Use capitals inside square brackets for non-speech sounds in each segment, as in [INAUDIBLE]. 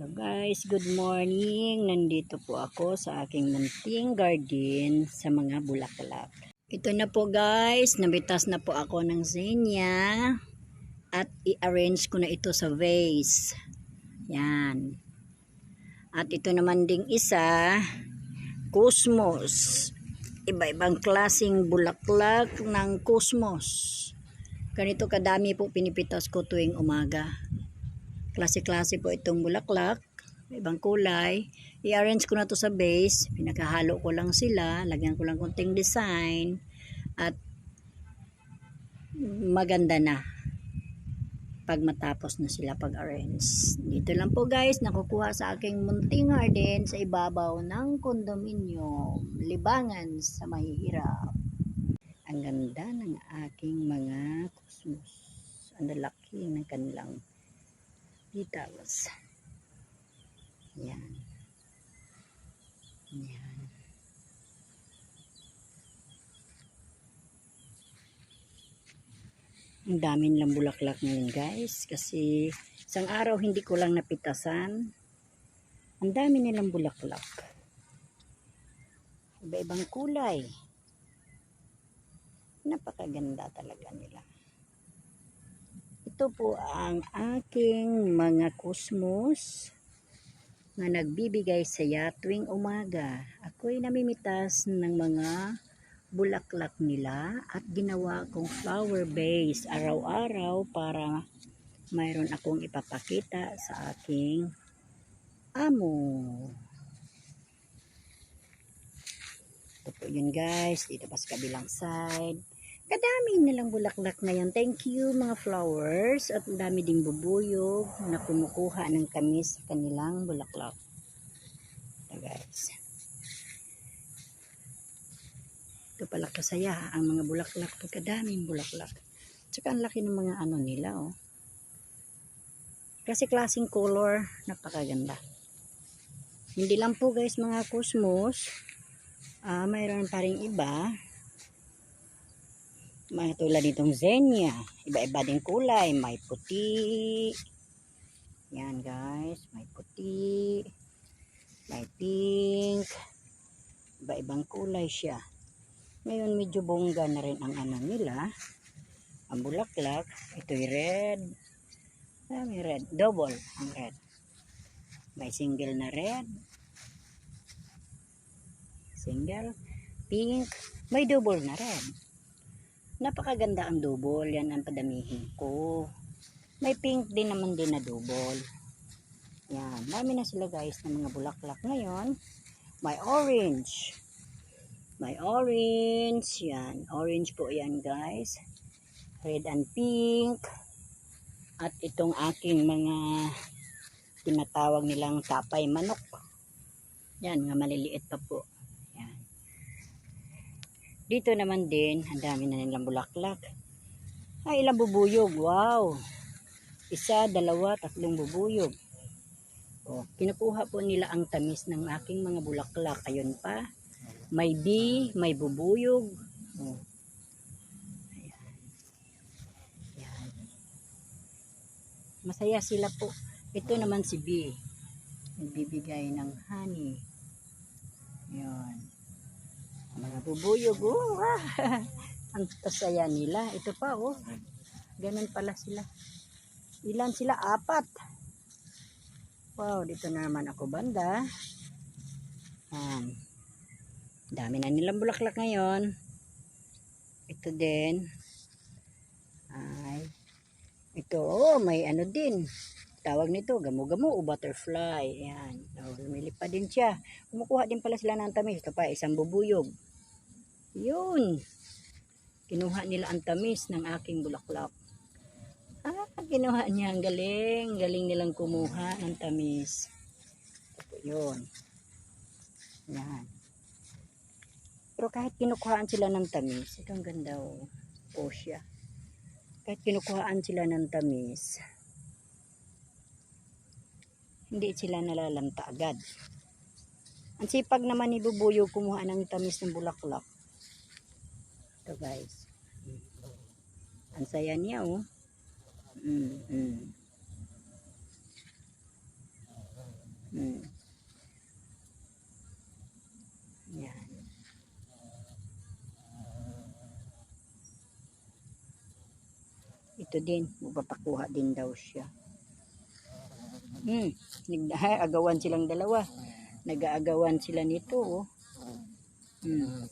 Hello guys, good morning. Nandito po ako sa aking munting garden sa mga bulaklak. Ito na po guys, nabitas na po ako ng zenia at i-arrange ko na ito sa vase. Yan. At ito naman ding isa, cosmos. Iba-ibang klasing bulaklak ng cosmos. Ganito kadami po pinipitas ko tuwing umaga klase-klase po itong bulaklak, ibang kulay. I-arrange ko na to sa base, pinakahalo ko lang sila, lagyan ko lang konting design, at maganda na pag matapos na sila pag-arrange. Dito lang po guys, nakukuha sa aking munting garden sa ibabaw ng kondominium, libangan sa mahihirap. Ang ganda ng aking mga kusmus. Ang lalaki ng kanilang petals. Yan. Yan. Ang dami nilang bulaklak ngayon guys. Kasi isang araw hindi ko lang napitasan. Ang dami nilang bulaklak. Iba-ibang kulay. Napakaganda talaga nila. Ito po ang aking mga kusmos na nagbibigay saya tuwing umaga. Ako'y namimitas ng mga bulaklak nila at ginawa kong flower base araw-araw para mayroon akong ipapakita sa aking amo. Ito po yun guys, dito pa sa kabilang side. Kadami nilang bulaklak ngayon. Thank you mga flowers. At dami ding bubuyog na kumukuha ng kamis sa kanilang bulaklak. Ito guys. Ito pala kasaya ang mga bulaklak. Pagkadaming bulaklak. Tsaka ang laki ng mga ano nila oh. Kasi klaseng color. Napakaganda. Hindi lang po guys mga cosmos. Ah, mayroon pa rin iba may tulad ditong zenia. Iba-iba din kulay. May puti. Yan guys. May puti. May pink. Iba-ibang kulay siya. Ngayon medyo bongga na rin ang ano nila. Ang bulaklak. Ito'y red. Ah, may red. Double ang red. May single na red. Single. Pink. May double na red. Napakaganda ang double. Yan ang padamihin ko. May pink din naman din na double. Yan. Dami na sila guys ng mga bulaklak. Ngayon, may orange. May orange. Yan. Orange po yan guys. Red and pink. At itong aking mga tinatawag nilang tapay manok. Yan. Mga maliliit pa po. Dito naman din, ang dami na nilang bulaklak. Ay, ilang bubuyog. Wow! Isa, dalawa, tatlong bubuyog. O, kinukuha po nila ang tamis ng aking mga bulaklak. Ayun pa. May bee, may bubuyog. O. Ayan. Ayan. Masaya sila po. Ito naman si bee. Nagbibigay ng honey. Ayan. Mga bubuyog, oh, ah. [LAUGHS] ang tasaya nila. Ito pa, oh. Ganun pala sila. Ilan sila? Apat. Wow, dito na naman ako banda. Um, dami na nilang bulaklak ngayon. Ito din. Ay. Ito, oh, may ano din. Tawag nito, gamo-gamo o butterfly. Ayan. Oh, lumilipad din siya. Kumukuha din pala sila ng tamis. Ito pa, isang bubuyog. Yun. Kinuha nila ang tamis ng aking bulaklak. Ah, kinuha niya. Ang galing. Galing nilang kumuha ng tamis. Ito yun. Yan. Pero kahit kinukuhaan sila ng tamis, ito ang ganda oh. Po siya. Kahit kinukuhaan sila ng tamis, hindi sila nalalanta agad. Ang sipag naman ni Bubuyo kumuha ng tamis ng bulaklak. Ito guys. Ang saya niya oh. Mm, mm. Hmm. Yan. Ito din, mapapakuha din daw siya. Hmm, nag-agawan silang dalawa. Nag-aagawan sila nito, oh. Hmm.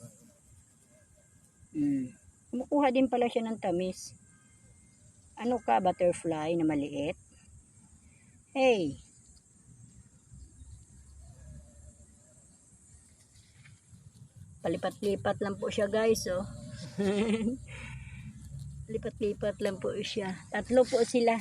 Hmm. Kumukuha din pala siya ng tamis. Ano ka, butterfly na maliit? Hey! Palipat-lipat lang po siya guys, oh. [LAUGHS] Lipat-lipat lang po siya. Tatlo po sila.